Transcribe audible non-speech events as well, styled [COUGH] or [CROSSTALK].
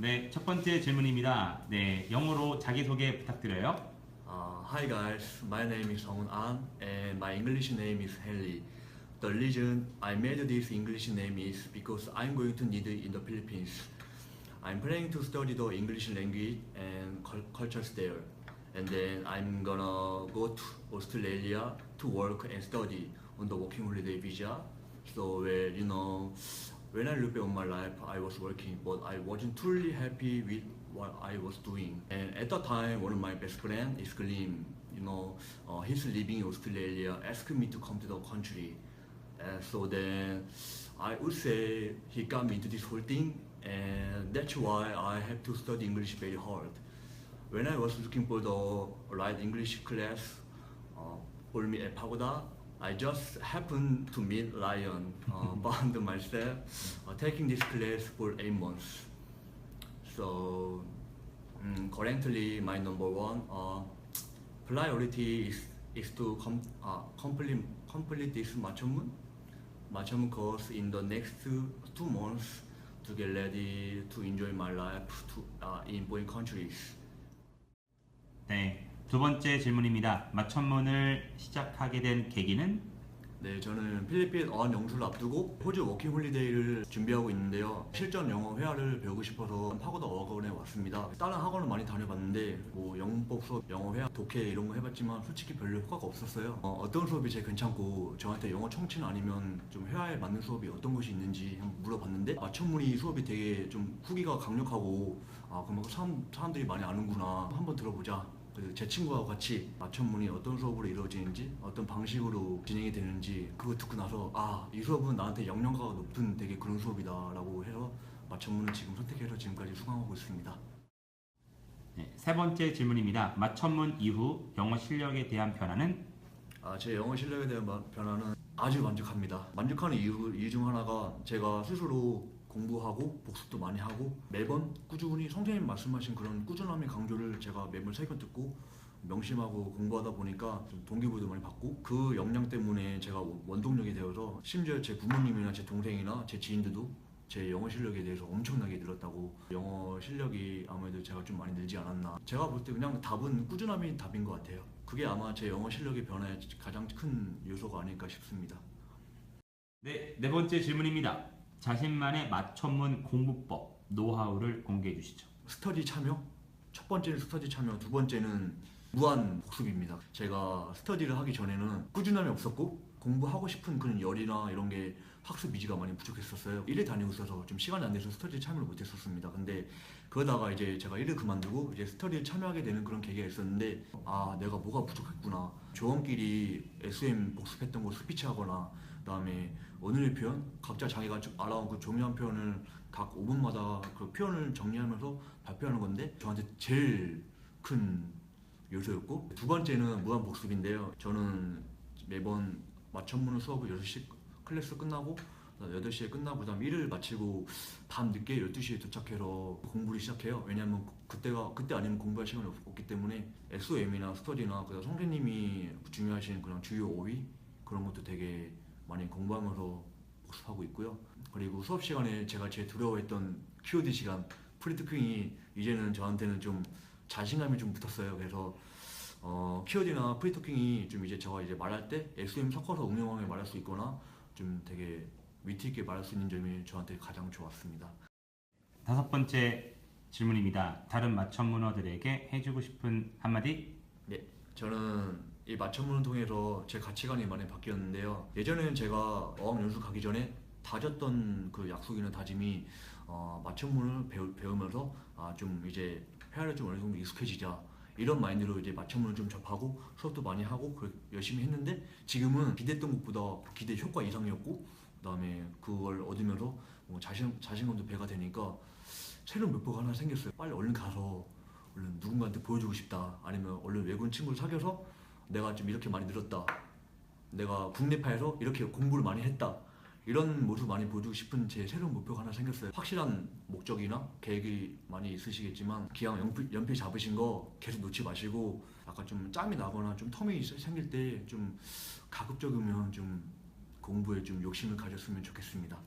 네, 첫 번째 질문입니다. 네, 영어로 자기소개 부탁드려요. Uh, hi guys, my name is Song An and my English name is Henry. The reason I made this English name is because I'm going to need it in the Philippines. I'm planning to study the English language and cul- cultures there. And then I'm gonna go to Australia to work and study on the working holiday visa. So well, you know, when I look back on my life, I was working, but I wasn't truly happy with what I was doing. And at that time, one of my best friends, is Glim. You know, uh, he's living in Australia, asked me to come to the country. And so then, I would say he got me into this whole thing, and that's why I have to study English very hard. When I was looking for the right English class uh, for me at Pagoda, I just happened to meet Lion uh, [LAUGHS] [LAUGHS] Bond myself, uh, taking this class for eight months. So um, currently, my number one uh, priority is is to com uh, complete complete this Machamun Machamun course in the next two, two months to get ready to enjoy my life to, uh, in foreign countries. Dang. 두 번째 질문입니다. 마천문을 시작하게 된 계기는 네, 저는 필리핀 어학 영수를 앞두고 호주 워킹 홀리데이를 준비하고 있는데요. 실전 영어 회화를 배우고 싶어서 파고다 어학원에 왔습니다. 다른 학원을 많이 다녀봤는데 뭐 영법 수업, 영어 회화, 독해 이런 거 해봤지만 솔직히 별로 효과가 없었어요. 어, 떤 수업이 제일 괜찮고 저한테 영어 청취는 아니면 좀 회화에 맞는 수업이 어떤 것이 있는지 한번 물어봤는데 마천문이 수업이 되게 좀 후기가 강력하고 아 그만큼 사람, 사람들이 많이 아는구나 한번 들어보자. 그제 친구와 같이 맞춤문이 어떤 수업으로 이루어지는지 어떤 방식으로 진행이 되는지 그거 듣고 나서 아 이 수업은 나한테 영양가가 높은 되게 그런 수업이다라고 해서 맞춤문을 지금 선택해서 지금까지 수강하고 있습니다. 네, 세 번째 질문입니다. 마천문 이후 영어 실력에 대한 변화는 아, 제 영어 실력에 대한 마- 변화는 아주 만족합니다. 만족하는 이유, 이유 중 하나가 제가 스스로 공부하고 복습도 많이 하고 매번 꾸준히 선생님 말씀하신 그런 꾸준함의 강조를 제가 매번 새겨 듣고 명심하고 공부하다 보니까 좀 동기부여도 많이 받고 그 역량 때문에 제가 원동력이 되어서 심지어 제 부모님이나 제 동생이나 제 지인들도 제 영어 실력에 대해서 엄청나게 늘었다고 영어 실력이 아무래도 제가 좀 많이 늘지 않았나. 제가 볼 때 그냥 답은 꾸준함이 답인 것 같아요. 그게 아마 제 영어 실력의 변화에 가장 큰 요소가 아닐까 싶습니다. 네, 네 번째 질문입니다. 자신만의 마천문 공부법, 노하우를 공개해 주시죠. 스터디 참여? 첫 번째는 스터디 참여 두 번째는 무한 복습입니다. 제가 스터디를 하기 전에는 꾸준함이 없었고 공부하고 싶은 그런 열이나 이런 게 학습 의지가 많이 부족했었어요. 일을 다니고 있어서 좀 시간이 안 돼서 스터디 참여를 못했었습니다. 근데 그러다가 이제 제가 일을 그만두고 이제 스터디에 참여하게 되는 그런 계기가 있었는데 아 내가 뭐가 부족했구나. 조원끼리 SM 복습했던 거 스피치하거나 그다음에 오늘의 표현 각자 자기가 좀 알아온 그 중요한 표현을 각 5분마다 그 표현을 정리하면서 발표하는 건데 저한테 제일 큰 요소였고 두 번째는 무한 복습인데요. 저는 매번 맞춤문을 수업을 6시 클래스 끝나고 8시에 끝나고 그다음 일을 마치고 밤 늦게 12시에 도착해서 공부를 시작해요. 왜냐하면 그때가 그때 아니면 공부할 시간이 없- 없기 때문에 SOM이나 스터디나 그다음 선생님이 중요하신 그런 주요 5위 그런 것도 되게 많이 공부하면서 복습하고 있고요. 그리고 수업 시간에 제가 제일 두려워했던 키워드 시간 프리토킹이 이제는 저한테는 좀 자신감이 좀 붙었어요. 그래서 어, 키워드나 프리토킹이 좀 이제 제가 이제 말할 때 SOM 섞어서 응용하게 말할 수 있거나 좀 되게 위트 있게 말할 수 있는 점이 저한테 가장 좋았습니다. 다섯 번째 질문입니다. 다른 마천 문어들에게 해주고 싶은 한마디? 네, 저는 이 맞춤문을 통해서 제 가치관이 많이 바뀌었는데요. 예전에는 제가 어학연수 가기 전에 다졌던 그 약속이나 다짐이 어, 맞춤문을 배우, 배우면서 아, 좀 이제 회화를 좀 어느 정도 익숙해지자 이런 마인드로 이제 맞춤문을 좀 접하고 수업도 많이 하고 그- 열심히 했는데 지금은 기대했던 것보다 기대 효과 이상이었고 그다음에 그걸 얻으면서 뭐 자신 자신감도 배가 되니까 새로운 목표가 하나 생겼어요. 빨리 얼른 가서 얼른 누군가한테 보여주고 싶다. 아니면 얼른 외국인 친구를 사귀어서 내가 좀 이렇게 많이 늘었다. 내가 국내파에서 이렇게 공부를 많이 했다. 이런 모습 많이 보여주고 싶은 제 새로운 목표가 하나 생겼어요. 확실한 목적이나 계획이 많이 있으시겠지만 기왕 연필, 연필 잡으신 거 계속 놓지 마시고 약간 좀 짬이 나거나 좀 텀이 생길 때 좀 가급적이면 좀 공부에 좀 욕심을 가졌으면 좋겠습니다.